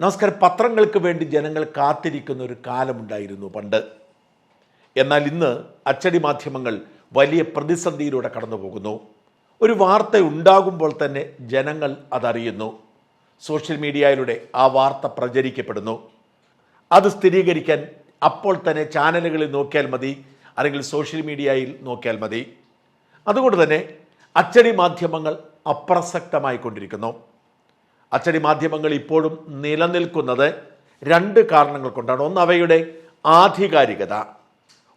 നമസ്കാരം. പത്രങ്ങൾക്ക് വേണ്ടി ജനങ്ങൾ കാത്തിരിക്കുന്ന ഒരു കാലമുണ്ടായിരുന്നു പണ്ട്. എന്നാൽ ഇന്ന് അച്ചടി മാധ്യമങ്ങൾ വലിയ പ്രതിസന്ധിയിലൂടെ കടന്നു പോകുന്നു. ഒരു വാർത്ത ഉണ്ടാകുമ്പോൾ തന്നെ ജനങ്ങൾ അതറിയുന്നു. സോഷ്യൽ മീഡിയയിലൂടെ ആ വാർത്ത പ്രചരിക്കപ്പെടുന്നു. അത് സ്ഥിരീകരിക്കാൻ അപ്പോൾ തന്നെ ചാനലുകളിൽ നോക്കിയാൽ മതി അല്ലെങ്കിൽ സോഷ്യൽ മീഡിയയിൽ നോക്കിയാൽ മതി. അതുകൊണ്ട് തന്നെ അച്ചടി മാധ്യമങ്ങൾ അപ്രസക്തമായി കൊണ്ടിരിക്കുന്നു അച്ചടി മാധ്യമങ്ങൾ ഇപ്പോഴും നിലനിൽക്കുന്നത് രണ്ട് കാരണങ്ങൾ കൊണ്ടാണ്. ഒന്ന് അവയുടെ ആധികാരികത.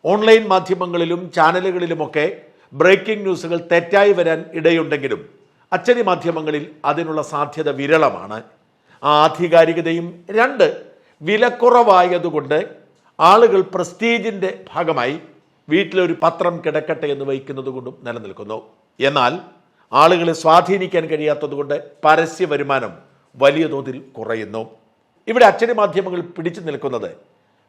ഓൺലൈൻ മാധ്യമങ്ങളിലും ചാനലുകളിലുമൊക്കെ ബ്രേക്കിംഗ് ന്യൂസുകൾ തെറ്റായി വരാൻ ഇടയുണ്ടെങ്കിലും അച്ചടി മാധ്യമങ്ങളിൽ അതിനുള്ള സാധ്യത വിരളമാണ്. ആ ആധികാരികതയും രണ്ട് വിലക്കുറവായതുകൊണ്ട് ആളുകൾ പ്രസ്റ്റീജിന്റെ ഭാഗമായി വീട്ടിലൊരു പത്രം കിടക്കട്ടെ എന്ന് വഹിക്കുന്നത് കൊണ്ടും നിലനിൽക്കുന്നു. എന്നാൽ ആളുകളെ സ്വാധീനിക്കാൻ കഴിയാത്തതുകൊണ്ട് പരസ്യ വരുമാനം വലിയ തോതിൽ കുറയുന്നു. ഇവിടെ അച്ചടി മാധ്യമങ്ങൾ പിടിച്ചു നിൽക്കുന്നത്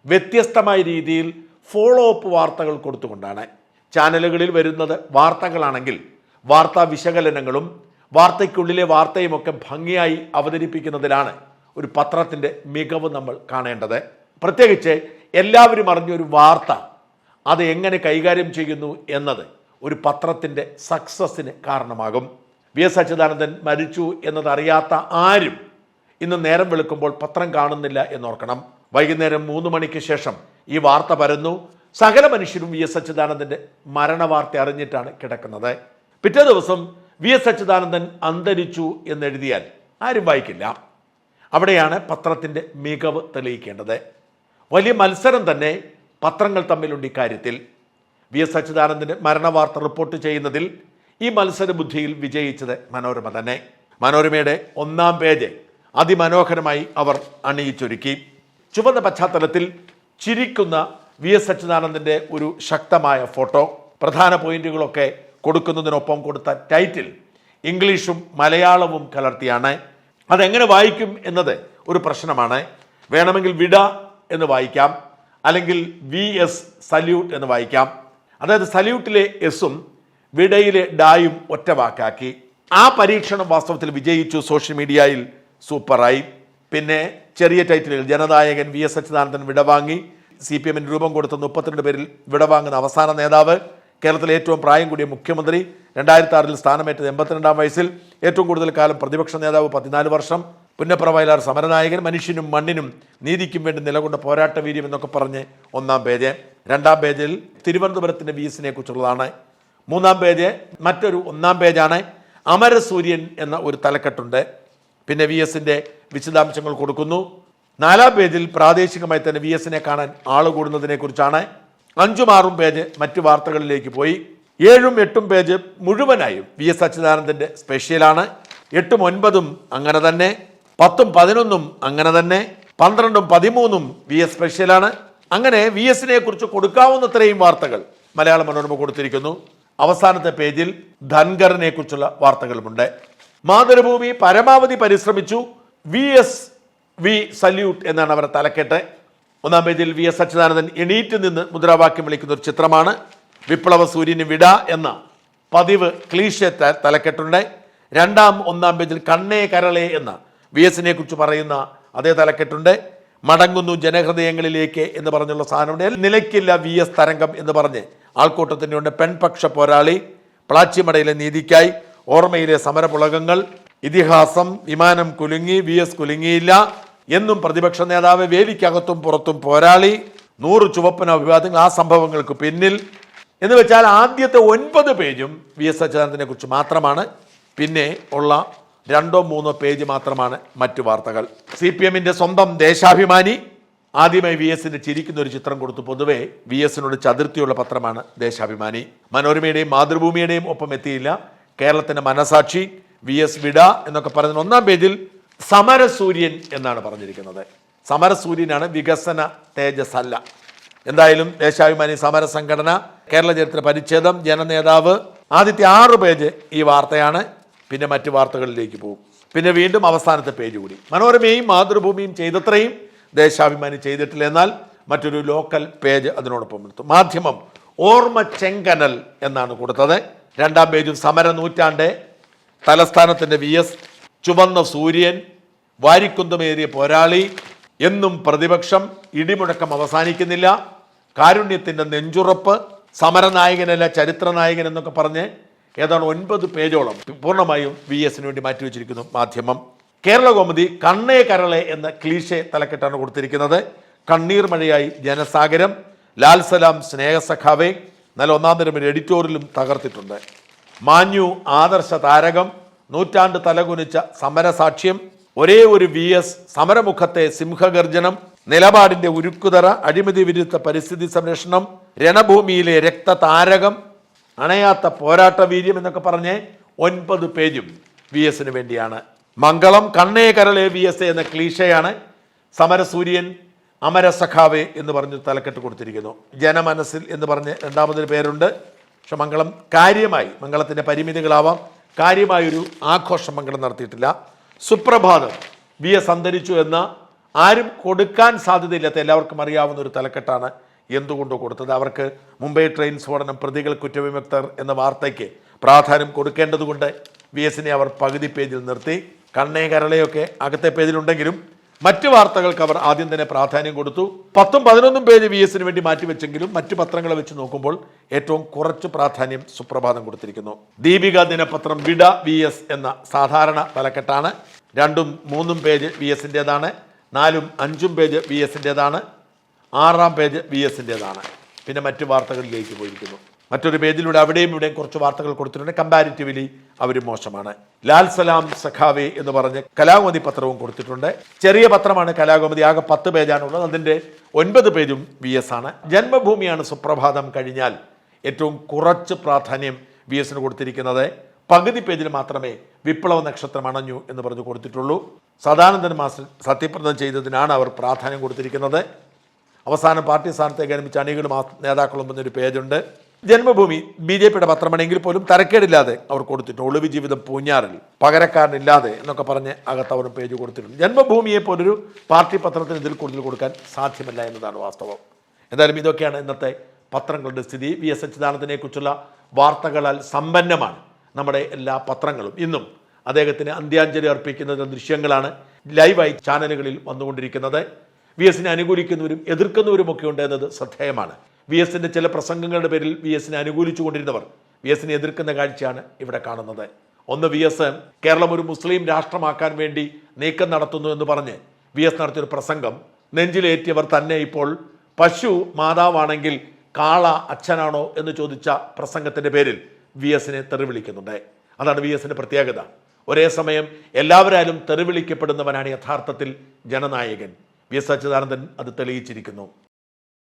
വ്യത്യസ്തമായ രീതിയിൽ ഫോളോ അപ്പ് വാർത്തകൾ കൊടുത്തുകൊണ്ടാണ്. ചാനലുകളിൽ വരുന്നത് വാർത്തകളാണെങ്കിൽ വാർത്താ വിശകലനങ്ങളും വാർത്തയ്ക്കുള്ളിലെ വാർത്തയുമൊക്കെ ഭംഗിയായി അവതരിപ്പിക്കുന്നതിലാണ് ഒരു പത്രത്തിന്റെ മികവ് നമ്മൾ കാണേണ്ടത്. പ്രത്യേകിച്ച് എല്ലാവരും അറിഞ്ഞൊരു വാർത്ത അത് എങ്ങനെ കൈകാര്യം ചെയ്യുന്നു എന്നത് ഒരു പത്രത്തിന്റെ സക്സസ്സിന് കാരണമാകും. വി എസ് അച്യുതാനന്ദൻ മരിച്ചു എന്നതറിയാത്ത ആരും ഇന്ന് നേരം വെളുക്കുമ്പോൾ പത്രം കാണുന്നില്ല എന്നോർക്കണം. വൈകുന്നേരം മൂന്ന് മണിക്ക് ശേഷം ഈ വാർത്ത പരന്നു. സകല മനുഷ്യരും വി എസ് അച്യുതാനന്ദന്റെ മരണവാർത്ത അറിഞ്ഞിട്ടാണ് കിടക്കുന്നത്. പിറ്റേ ദിവസം വി എസ് അച്യുതാനന്ദൻ അന്തരിച്ചു എന്നെഴുതിയാൽ ആരും വായിക്കില്ല. അവിടെയാണ് പത്രത്തിന്റെ മികവ് തെളിയിക്കേണ്ടത്. വലിയ മത്സരം തന്നെ പത്രങ്ങൾ തമ്മിലുണ്ട് ഇക്കാര്യത്തിൽ. വി എസ് അച്യുതാനന്ദന്റെ മരണവാർത്ത റിപ്പോർട്ട് ചെയ്യുന്നതിൽ ഈ മത്സര ബുദ്ധിയിൽ വിജയിച്ചത് മനോരമ തന്നെ. മനോരമയുടെ ഒന്നാം പേജ് അതിമനോഹരമായി അവർ അണിയിച്ചൊരുക്കി. ചുവന്ന പശ്ചാത്തലത്തിൽ ചിരിക്കുന്ന വി എസ് അച്യുതാനന്ദന്റെ ഒരു ശക്തമായ ഫോട്ടോ. പ്രധാന പോയിന്റുകളൊക്കെ കൊടുക്കുന്നതിനൊപ്പം കൊടുത്ത ടൈറ്റിൽ ഇംഗ്ലീഷും മലയാളവും കലർത്തിയാണ്. അതെങ്ങനെ വായിക്കും എന്നത് ഒരു പ്രശ്നമാണ്. വേണമെങ്കിൽ വിട എന്ന് വായിക്കാം. അല്ലെങ്കിൽ വി എസ് സല്യൂട്ട് എന്ന് വായിക്കാം. അതായത് സല്യൂട്ടിലെ എസും വിടയിലെ ഡായും ഒറ്റ വാക്കാക്കി. ആ പരീക്ഷണം വാസ്തവത്തിൽ വിജയിച്ചു സോഷ്യൽ മീഡിയയിൽ സൂപ്പറായി. പിന്നെ ചെറിയ ടൈറ്റിലിൽ ജനനായകൻ വി എസ് അച്യുതാനന്ദൻ വിടവാങ്ങി സി പി എമ്മിന് രൂപം കൊടുത്ത മുപ്പത്തിരണ്ട് പേരിൽ വിടവാങ്ങുന്ന അവസാന നേതാവ്. കേരളത്തിലെ ഏറ്റവും പ്രായം കൂടിയ മുഖ്യമന്ത്രി. രണ്ടായിരത്തി ആറിൽ സ്ഥാനമേറ്റത് എൺപത്തിരണ്ടാം വയസ്സിൽ. ഏറ്റവും കൂടുതൽ കാലം പ്രതിപക്ഷ നേതാവ് പതിനാല് വർഷം. പുന്നപ്ര വയലാർ സമരനായകൻ മനുഷ്യനും മണ്ണിനും നീതിക്കും വേണ്ടി നിലകൊണ്ട പോരാട്ട വീര്യം എന്നൊക്കെ പറഞ്ഞ് ഒന്നാം പേജ്. രണ്ടാം പേജിൽ തിരുവനന്തപുരത്തിന്റെ വി എസിനെ കുറിച്ചുള്ളതാണ്. മൂന്നാം പേജ് മറ്റൊരു ഒന്നാം പേജാണ്. അമരസൂര്യൻ എന്ന ഒരു തലക്കെട്ടുണ്ട്. പിന്നെ വി എസിന്റെ വിശദാംശങ്ങൾ കൊടുക്കുന്നു. നാലാം പേജിൽ പ്രാദേശികമായി തന്നെ വി എസിനെ കാണാൻ ആൾ കൂടുന്നതിനെ കുറിച്ചാണ് അഞ്ചും ആറും പേജ് മറ്റു വാർത്തകളിലേക്ക് പോയി. ഏഴും എട്ടും പേജ് മുഴുവനായും വി എസ് അച്യുതാനന്ദന്റെ സ്പെഷ്യലാണ്. എട്ടും ഒൻപതും അങ്ങനെ തന്നെ. പത്തും പതിനൊന്നും അങ്ങനെ തന്നെ. പന്ത്രണ്ടും പതിമൂന്നും വി എസ് സ്പെഷ്യലാണ്. അങ്ങനെ വി എസിനെ കുറിച്ച് കൊടുക്കാവുന്നത്രയും വാർത്തകൾ മലയാള മനോരമ കൊടുത്തിരിക്കുന്നു. അവസാനത്തെ പേജിൽ ധൻഖറിനെ കുറിച്ചുള്ള വാർത്തകളുമുണ്ട്. മാതൃഭൂമി പരമാവധി പരിശ്രമിച്ചു. വി എസ് വി സല്യൂട്ട് എന്നാണ് അവരുടെ തലക്കെട്ട്. ഒന്നാം പേജിൽ വി എസ് അച്യുതാനന്ദൻ എണീറ്റ് നിന്ന് മുദ്രാവാക്യം വിളിക്കുന്ന ഒരു ചിത്രമാണ്. വിപ്ലവ സൂര്യന് വിട എന്ന പതിവ് ക്ലീശ തലക്കെട്ടുണ്ട്. രണ്ടാം ഒന്നാം പേജിൽ കണ്ണേ കരളെ എന്ന വി എസിനെ കുറിച്ച് പറയുന്ന അതേ തലക്കെട്ടുണ്ട്. മടങ്ങുന്നു ജനഹൃദയങ്ങളിലേക്ക് എന്ന് പറഞ്ഞുള്ള സാധനമുണ്ട്. നിലയ്ക്കില്ല വി എസ് തരംഗം എന്ന് പറഞ്ഞ് ആൾക്കൂട്ടത്തിന്റെ ഉണ്ട്. പെൺപക്ഷ പോരാളി പ്ലാച്ചിമടയിലെ നീതിക്കായി ഓർമ്മയിലെ സമരപുളകങ്ങൾ ഇതിഹാസം വിമാനം കുലുങ്ങി വി എസ് കുലുങ്ങിയില്ല എന്നും പ്രതിപക്ഷ നേതാവ് വേദിക്കകത്തും പുറത്തും പോരാളി നൂറ് ചുവപ്പന അഭിവാദങ്ങൾ ആ സംഭവങ്ങൾക്ക് പിന്നിൽ. എന്ന് വെച്ചാൽ ആദ്യത്തെ ഒൻപത് പേജും വി എസ് അച്യുതാനന്ദനെ കുറിച്ച് മാത്രമാണ്. പിന്നെ ഉള്ള രണ്ടോ മൂന്നോ പേജ് മാത്രമാണ് മറ്റു വാർത്തകൾ. സി പി എമ്മിന്റെ സ്വന്തം ദേശാഭിമാനി ആദ്യമായി വി എസിന്റെ ചിരിക്കുന്ന ഒരു ചിത്രം കൊടുത്തു പൊതുവെ വി എസിനോട് ചതുർത്ഥിയുള്ള പത്രമാണ് ദേശാഭിമാനി. മനോരമയുടെയും മാതൃഭൂമിയുടെയും ഒപ്പം എത്തിയില്ല. കേരളത്തിന്റെ മനസാക്ഷി വി എസ് വിട എന്നൊക്കെ പറയുന്ന ഒന്നാം പേജിൽ സമരസൂര്യൻ എന്നാണ് പറഞ്ഞിരിക്കുന്നത്. സമരസൂര്യനാണ് വികസന തേജസ് അല്ല എന്തായാലും ദേശാഭിമാനി സമര സംഘടന കേരള ചരിത്ര പരിച്ഛേദം ജനനേതാവ് ആദ്യത്തെ ആറ് പേജ് ഈ വാർത്തയാണ്. പിന്നെ മറ്റു വാർത്തകളിലേക്ക് പോകും പിന്നെ വീണ്ടും അവസാനത്തെ പേജ് കൂടി. മനോരമയും മാതൃഭൂമിയും ചെയ്തത്രയും ദേശാഭിമാനി ചെയ്തിട്ടില്ല എന്നാൽ മറ്റൊരു ലോക്കൽ പേജ് അതിനോടൊപ്പം എടുത്തു. മാധ്യമം ഓർമ്മ ചെങ്കനൽ എന്നാണ് കൊടുത്തത്. രണ്ടാം പേജും സമര നൂറ്റാണ്ട്. തലസ്ഥാനത്തിന്റെ വി എസ് ചുവന്ന സൂര്യൻ വാരിക്കുന്തമേറിയ പോരാളി എന്നും പ്രതിപക്ഷം ഇടിമുഴക്കം അവസാനിക്കുന്നില്ല. കാരുണ്യത്തിന്റെ നെഞ്ചുറപ്പ് സമരനായകനല്ല ചരിത്രനായകൻ എന്നൊക്കെ പറഞ്ഞ് ഏതാണ് ഒൻപത് പേജോളം പൂർണമായും വി എസിന് വേണ്ടി മാറ്റിവെച്ചിരിക്കുന്നു മാധ്യമം. കേരള കോമതി കണ്ണേ കരളെ എന്ന ക്ലീശെ തലക്കെട്ടാണ് കൊടുത്തിരിക്കുന്നത്. കണ്ണീർ മഴയായി ജനസാഗരം. ലാൽ സലാം സ്നേഹസഖാവെ. നല്ല ഒന്നാം തരം എഡിറ്റോറിയലും തകർത്തിട്ടുണ്ട്. മാഞ്ഞു ആദർശ താരകം. നൂറ്റാണ്ട് തലകുനിച്ച സമരസാക്ഷ്യം. ഒരേ ഒരു വി എസ് സമരമുഖത്തെ സിംഹഗർജനം. നിലപാടിന്റെ ഉരുക്കുതറ അഴിമതി വിരുദ്ധ പരിസ്ഥിതി സംരക്ഷണം. രണഭൂമിയിലെ രക്തതാരകം. അണയാത്ത പോരാട്ട വീര്യം എന്നൊക്കെ പറഞ്ഞ് ഒൻപത് പേജും വി എസിന് വേണ്ടിയാണ്. മംഗളം കണ്ണേ കരളേ വി എസ് എന്ന ക്ലീശയാണ് സമരസൂര്യൻ അമരസഖാവേ എന്ന് പറഞ്ഞ് തലക്കെട്ട് കൊടുത്തിരിക്കുന്നു. ജനമനസ്സിൽ എന്ന് പറഞ്ഞ് രണ്ടാമതൊരു പേരുണ്ട്. പക്ഷെ മംഗളം കാര്യമായി മംഗളത്തിന്റെ പരിമിതികളാവാം. കാര്യമായൊരു ആഘോഷം മംഗളം നടത്തിയിട്ടില്ല. സുപ്രഭാതം വി എസ് അന്തരിച്ചു എന്ന ആരും കൊടുക്കാൻ സാധ്യതയില്ലാത്ത എല്ലാവർക്കും അറിയാവുന്ന ഒരു തലക്കെട്ടാണ് എന്തുകൊണ്ട് കൊടുത്തത്? അവർക്ക് മുംബൈ ട്രെയിൻ സ്ഫോടനം പ്രതികൾ കുറ്റവിമുക്തർ എന്ന വാർത്തയ്ക്ക് പ്രാധാന്യം കൊടുക്കേണ്ടതുകൊണ്ട് വി എസിനെ അവർ പകുതി പേജിൽ നിർത്തി. കണ്ണേ കരളയൊക്കെ അകത്തെ പേജിലുണ്ടെങ്കിലും മറ്റ് വാർത്തകൾക്ക് അവർ ആദ്യം തന്നെ പ്രാധാന്യം കൊടുത്തു. പത്തും പതിനൊന്നും പേജ് വി എസിന് വേണ്ടി മാറ്റിവെച്ചെങ്കിലും മറ്റ് പത്രങ്ങളെ വെച്ച് നോക്കുമ്പോൾ ഏറ്റവും കുറച്ച് പ്രാധാന്യം സുപ്രഭാതം കൊടുത്തിരിക്കുന്നു. ദീപിക ദിനപത്രം വിട വി എസ് എന്ന സാധാരണ തലക്കെട്ടാണ്. രണ്ടും മൂന്നും പേജ് വി എസിന്റെതാണ് നാലും അഞ്ചും പേജ് വി എസിന്റെതാണ് ആറാം പേജ് വി എസിന്റെതാണ് പിന്നെ മറ്റ് വാർത്തകളിലേക്ക് പോയിരിക്കുന്നു. മറ്റൊരു പേജിലൂടെ അവിടെയും ഇവിടെയും കുറച്ച് വാർത്തകൾ കൊടുത്തിട്ടുണ്ട്. കമ്പാരിറ്റീവ്ലി അവർ മോശമാണ്. ലാൽ സലാം സഖാവെ എന്ന് പറഞ്ഞ് കലാകുമതി പത്രവും കൊടുത്തിട്ടുണ്ട്. ചെറിയ പത്രമാണ് കലാകുമതി ആകെ പത്ത് പേജാണുള്ളത്. അതിന്റെ ഒൻപത് പേജും വി എസ് ആണ്. ജന്മഭൂമിയാണ് സുപ്രഭാതം കഴിഞ്ഞാൽ ഏറ്റവും കുറച്ച് പ്രാധാന്യം വി എസിന് കൊടുത്തിരിക്കുന്നത്. പകുതി പേജിൽ മാത്രമേ വിപ്ലവ നക്ഷത്രം അണഞ്ഞു എന്ന് പറഞ്ഞ് കൊടുത്തിട്ടുള്ളൂ. സദാനന്ദൻ മാസ്റ്റർ സത്യപ്രതം ചെയ്തതിനാണ് അവർ പ്രാധാന്യം കൊടുത്തിരിക്കുന്നത്. അവസാനം പാർട്ടി സ്ഥാനത്തേക്ക് അനുഭവിച്ച അണികളും നേതാക്കളും എന്നൊരു പേജുണ്ട്. ജന്മഭൂമി ബി ജെ പിയുടെ പത്രമാണെങ്കിൽ പോലും തരക്കേടില്ലാതെ അവർ കൊടുത്തിട്ടുണ്ട്. ഒളിവ് ജീവിതം പൂഞ്ഞാറിൽ പകരക്കാരനില്ലാതെ എന്നൊക്കെ പറഞ്ഞ് അകത്ത് അവർ പേജ് കൊടുത്തിട്ടുണ്ട്. ജന്മഭൂമിയെ പോലൊരു പാർട്ടി പത്രത്തിന് ഇതിൽ കൂടുതൽ കൊടുക്കാൻ സാധ്യമല്ല എന്നതാണ് വാസ്തവം. എന്തായാലും ഇതൊക്കെയാണ് ഇന്നത്തെ പത്രങ്ങളുടെ സ്ഥിതി. വി എസ് അച്യുതാനന്ദനെ കുറിച്ചുള്ള വാർത്തകളാൽ സമ്പന്നമാണ് നമ്മുടെ എല്ലാ പത്രങ്ങളും. ഇന്നും അദ്ദേഹത്തിന് അന്ത്യാഞ്ജലി അർപ്പിക്കുന്ന ദൃശ്യങ്ങളാണ് ലൈവായി ചാനലുകളിൽ വന്നുകൊണ്ടിരിക്കുന്നത്. വി എസിനെ അനുകൂലിക്കുന്നവരും എതിർക്കുന്നവരും ഒക്കെ ഉണ്ട് എന്നത് ശ്രദ്ധേയമാണ്. വി എസിന്റെ ചില പ്രസംഗങ്ങളുടെ പേരിൽ വി എസിനെ അനുകൂലിച്ചു കൊണ്ടിരുന്നവർ വി എസിനെ എതിർക്കുന്ന കാഴ്ചയാണ് ഇവിടെ കാണുന്നത്. ഒന്ന് വി എസ് കേരളം ഒരു മുസ്ലിം രാഷ്ട്രമാക്കാൻ വേണ്ടി നീക്കം നടത്തുന്നു എന്ന് പറഞ്ഞ് വി എസ് നടത്തിയൊരു പ്രസംഗം നെഞ്ചിലേറ്റിയവർ തന്നെ ഇപ്പോൾ പശു മാതാവാണെങ്കിൽ കാള അച്ഛനാണോ എന്ന് ചോദിച്ച പ്രസംഗത്തിന്റെ പേരിൽ വി എസിനെ തെറിവിളിക്കുന്നുണ്ട്. അതാണ് വി എസിന്റെ പ്രത്യേകത. ഒരേ സമയം എല്ലാവരാലും തെറിവിളിക്കപ്പെടുന്നവനാണ് യഥാർത്ഥത്തിൽ ജനനായകൻ. വി എസ് അച്യുതാനന്ദൻ അത് തെളിയിച്ചിരിക്കുന്നു.